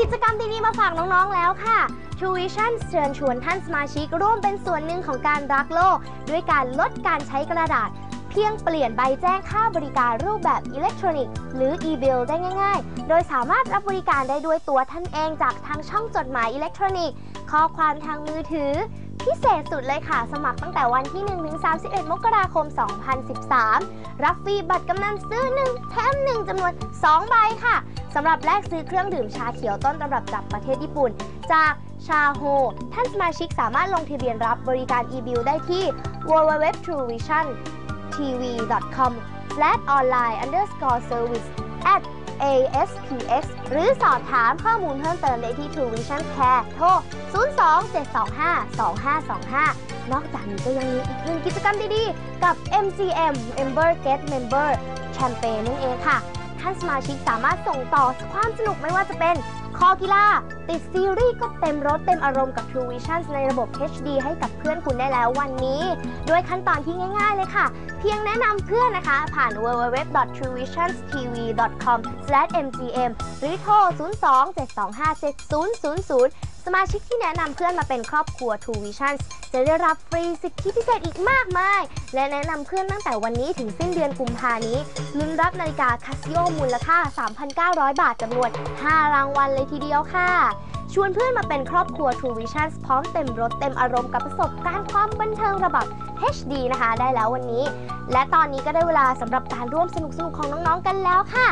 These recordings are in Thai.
กิจกรรมดีๆมาฝากน้องๆแล้วค่ะ True Vision เชิญชวนท่านสมาชิกร่วมเป็นส่วนหนึ่งของการรักโลก ด้วยการลดการใช้กระดาษ เพียงเปลี่ยนใบแจ้งค่าบริการรูปแบบอิเล็กทรอนิกส์หรือ e-bill ได้ง่ายๆ โดยสามารถรับบริการได้ด้วยตัวท่านเองจากทางช่องจดหมายอิเล็กทรอนิกส์ ข้อความทางมือถือ พิเศษสุดเลยค่ะ สมัครตั้งแต่วันที่ 1-31 มกราคม 2013 รับฟรีบัตรกำนันซื้อ 1 แถม 1จำนวน 2 ใบค่ะสำหรับแลกซื้อเครื่องดื่มชาเขียวต้นตำรับจากประเทศญี่ปุ่น จากชาโฮ ท่านสมาชิกสามารถลงทะเบียนรับบริการ e-bill ได้ที่ www.truevision.tv.com online underscore service at ASPX หรือสอบถามข้อมูลเพิ่มเติมได้ที่ True Vision Care โทร 02-725-2525 นอกจากนี้ก็ยังมีอีกหนึ่งกิจกรรมดีๆ กับ M.C.M. Member Get Member แชมเปญนั่นเองค่ะ ท่านสมาชิกสามารถส่งต่อความสนุกไม่ว่าจะเป็น คอกีฬาติดซีรีส์ก็เต็มรถเต็มอารมณ์กับ True Vision ในระบบ HD ให้กับเพื่อนคุณได้แล้ววันนี้ ด้วยขั้นตอนที่ง่าย ๆ เลยค่ะ เพียงแนะนำเพื่อนนะคะ ผ่าน www.truevisiontv.com/mgm หรือโทร 02-725-7000 สมาชิกที่แนะนำเพื่อนมาเป็นครอบครัว True Visions จะได้รับฟรีสิทธิพิเศษอีกมากมาย และแนะนำเพื่อนตั้งแต่วันนี้ถึงสิ้นเดือนกุมภานี้ ลุ้นรับนาฬิกา Casio มูลค่า 3,900 บาทจำนวน 5 รางวัลเลยทีเดียวค่ะ ชวนเพื่อนมาเป็นครอบครัว True Visions พร้อมเต็มรถเต็มอารมณ์กับประสบการณ์ความบันเทิงระดับ HD นะคะ ได้แล้ววันนี้ และตอนนี้ก็ได้เวลาสำหรับการร่วมสนุกๆของน้องๆกันแล้วค่ะ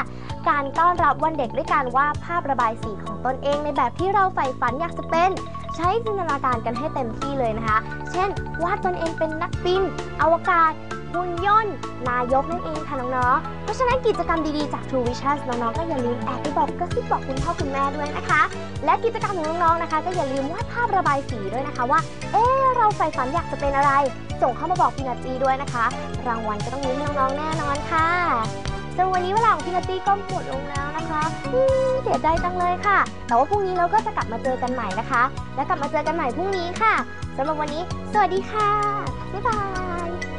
การต้อนรับวันเด็กด้วยการวาดภาพระบายสีของตนเองในแบบที่เราใฝ่ฝันอยากจะเป็น ใช้จินตนาการกันให้เต็มที่เลยนะคะ เช่น วาดตนเองเป็นนักบิน อวกาศหุ่นยนต์นายกนั่นเองค่ะน้องๆ เพราะฉะนั้นกิจกรรมดีๆจาก True Vision น้องๆ ก็อย่าลืมแอบไปบอกกระซิบบอกคุณพ่อคุณแม่ด้วยนะคะ และกิจกรรมของน้องๆ นะคะ ก็อย่าลืมวาดภาพระบายสีด้วยนะคะว่า เอ๊เราใฝ่ฝันอยากจะเป็นอะไร ส่งเข้ามาบอกพี่นาจีด้วยนะคะ รางวัลก็ต้องมีให้น้องๆ แน่นอนค่ะ พี่นาจีก็หมดลงแล้วนะคะเสียใจจังเลยค่ะ แต่ว่าพรุ่งนี้เราก็จะกลับมาเจอกันใหม่นะคะ และกลับมาเจอกันใหม่พรุ่งนี้ค่ะสำหรับวันนี้ สวัสดีค่ะ บ๊ายบาย